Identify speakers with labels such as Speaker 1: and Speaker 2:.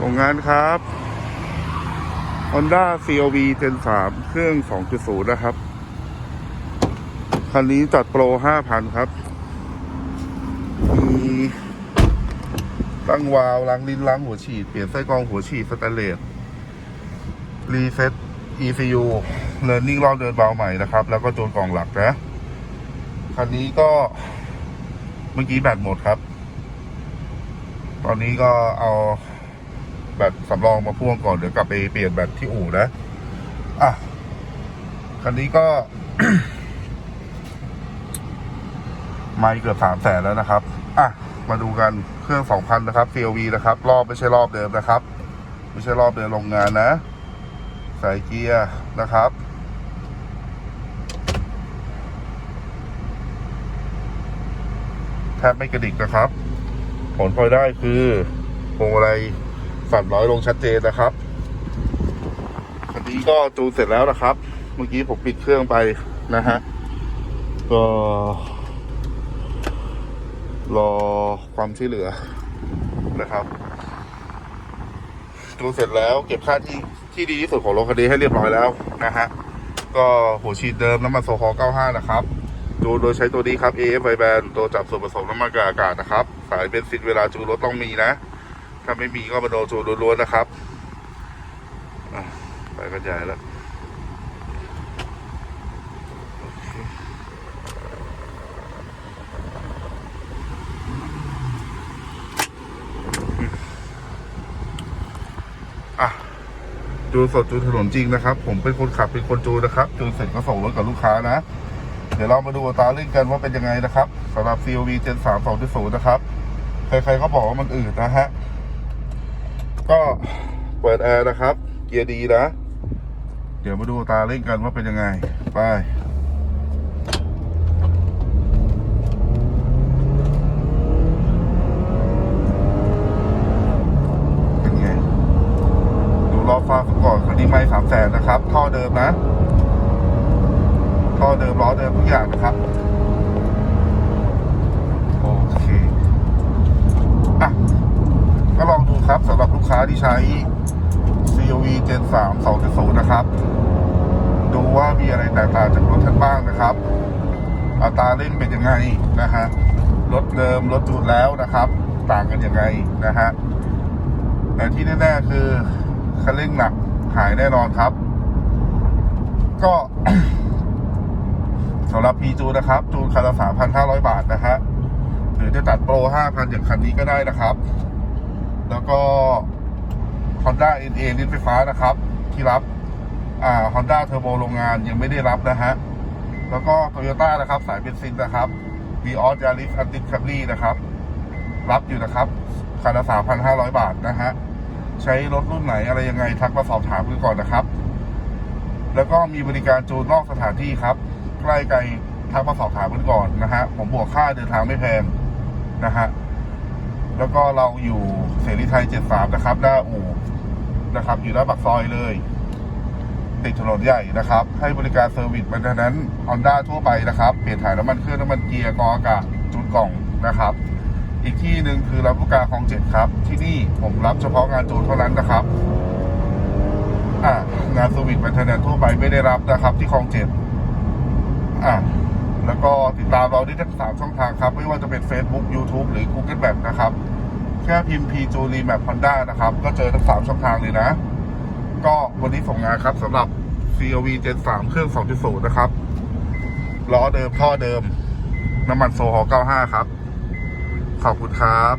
Speaker 1: ส่งงานครับ Honda CRV Gen 3 เครื่อง 2.0 นะครับ คันนี้จัดโปร 5,000 ครับ มีตั้งวาล์วล้างลิ้นล้างหัวฉีด เปลี่ยนไส้กรองหัวฉีดสแตนเลสรีเซ็ต ECU Learning รอบเดินเบาใหม่นะครับ แล้วก็โจนกล่องหลักนะ คันนี้ก็เมื่อกี้แบตหมดครับ ตอนนี้ก็เอา แบตสำรองมาพ่วงก่อนเดี๋ยวกลับไปเปลี่ยนแบตที่อู่นะอะคันนี้ก็ไม่เกือบสามแสนแล้วนะครับ อะ มาดูกันเครื่องสองพันนะครับ CLV นะครับ รอบไม่ใช่รอบเดิมนะครับ ไม่ใช่รอบเดินโรงงานนะใส่เกียร์นะครับ แทบไม่กระดิกนะครับ ผลพลอยได้คือพวงมาลัย สั่นน้อยลงชัดเจนนะครับอันนี้ก็จูนเสร็จแล้วนะครับ เมื่อกี้ผมปิดเครื่องไปนะฮะก็รอความช่วยเหลือนะครับจูนเสร็จแล้วเก็บค่าที่ที่ดีที่สุดของรถคันนี้ให้เรียบร้อยแล้วนะฮะก็หัวฉีดเดิมน้ำมันโซฮอล์95 นะครับจูโดยใช้ตัวนี้ครับ AF i band ตัวจับส่วนผสมน้ำมันกับอากาศนะครับ สายเบนซินเวลาจูนรถต้องมีนะ ถ้าไม่มีก็มาโดนจูนล้วนๆนะครับไปกระจายแล้วอะจูนสดจูนถนนจริงนะครับ ผมเป็นคนขับเป็นคนจูนนะครับ จูนเสร็จก็ส่งรถกับลูกค้านะ เดี๋ยวเรามาดูอัตราเร่งกันว่าเป็นยังไงนะครับสำหรับ COV Gen 3 2.0 นะครับ ใครๆก็บอกว่ามันอืดนะฮะ ก็เปิดแอร์นะครับ เกียร์ดีนะ เดี๋ยวมาดูตาเร่งกันว่าเป็นยังไง ไปเป็นไงดูรอบฟ้าก่อนคันนี้ไม่สามแสนนะครับ ท่อเดิมนะ ท่อเดิมล้อเดิมทุกอย่างนะครับ ค้าที่ใช้ COV Gen 3 2.0 นะครับ ดูว่ามีอะไรแตกต่างจากรถท่านบ้างนะครับ อัตราเร่งเป็นยังไงนะฮะรถเดิมรถจูนแล้วนะครับ ต่างกันยังไงนะฮะแต่ที่แน่ๆคือคันเร่งหนักหายแน่นอนครับ ก็สำหรับ p จูนนะครับ จูนคันละ3,500บาทนะฮะหรือจะตัดโปร5,000อย่างคันนี้ก็ได้นะครับ แล้วก็ Honda NA ลิ้นไฟฟ้านะครับ ที่รับอ่า Honda Turbo โรงงานยังไม่ได้รับนะฮะ แล้วก็ Toyota นะครับ สายเบนซินนะครับ Vios Yaris Antic Camry นะครับ รับอยู่นะครับคันละ3,500บาทนะฮะ ใช้รถรุ่นไหนอะไรยังไงทักมาสอบถามกันก่อนนะครับ แล้วก็มีบริการจูนนอกสถานที่ครับ ใกล้ไกลทักมาสอบถามกันก่อนนะฮะ ผมบวกค่าเดินทางไม่แพงนะฮะ แล้วก็เราอยู่เสรีไทย 73 นะครับ หน้าอู่นะครับ อยู่หน้าปากซอยเลย ติดถนนใหญ่นะครับ ให้บริการเซอร์วิสมันนั้นฮอนด้าทั่วไปนะครับ เปลี่ยนถ่ายน้ำมันเครื่องน้ำมันเกียร์กออากาศจูนกล่องนะครับ อีกที่หนึ่งคือรับผู้การคลองเจ็ดครับ ที่นี่ผมรับเฉพาะงานจูนเท่านั้นนะครับอ่างานเซอร์วิสมันเทนทั่วไปไม่ได้รับนะครับ ที่คลองเจ็ดอ่า แล้วก็ติดตามเราได้ทั้งสามช่องทางครับ ไม่ว่าจะเป็น Facebook YouTube หรือ Google Map นะครับ แค่พิมพ์ P จูรีแมป Honda นะครับ ก็เจอทั้งสามช่องทางเลยนะ ก็วันนี้ส่งงานครับสำหรับ COV 73 เครื่อง 2.0 นะครับ ล้อเดิมท่อเดิม น้ำมันโซฮอล95 ครับ ขอบคุณครับ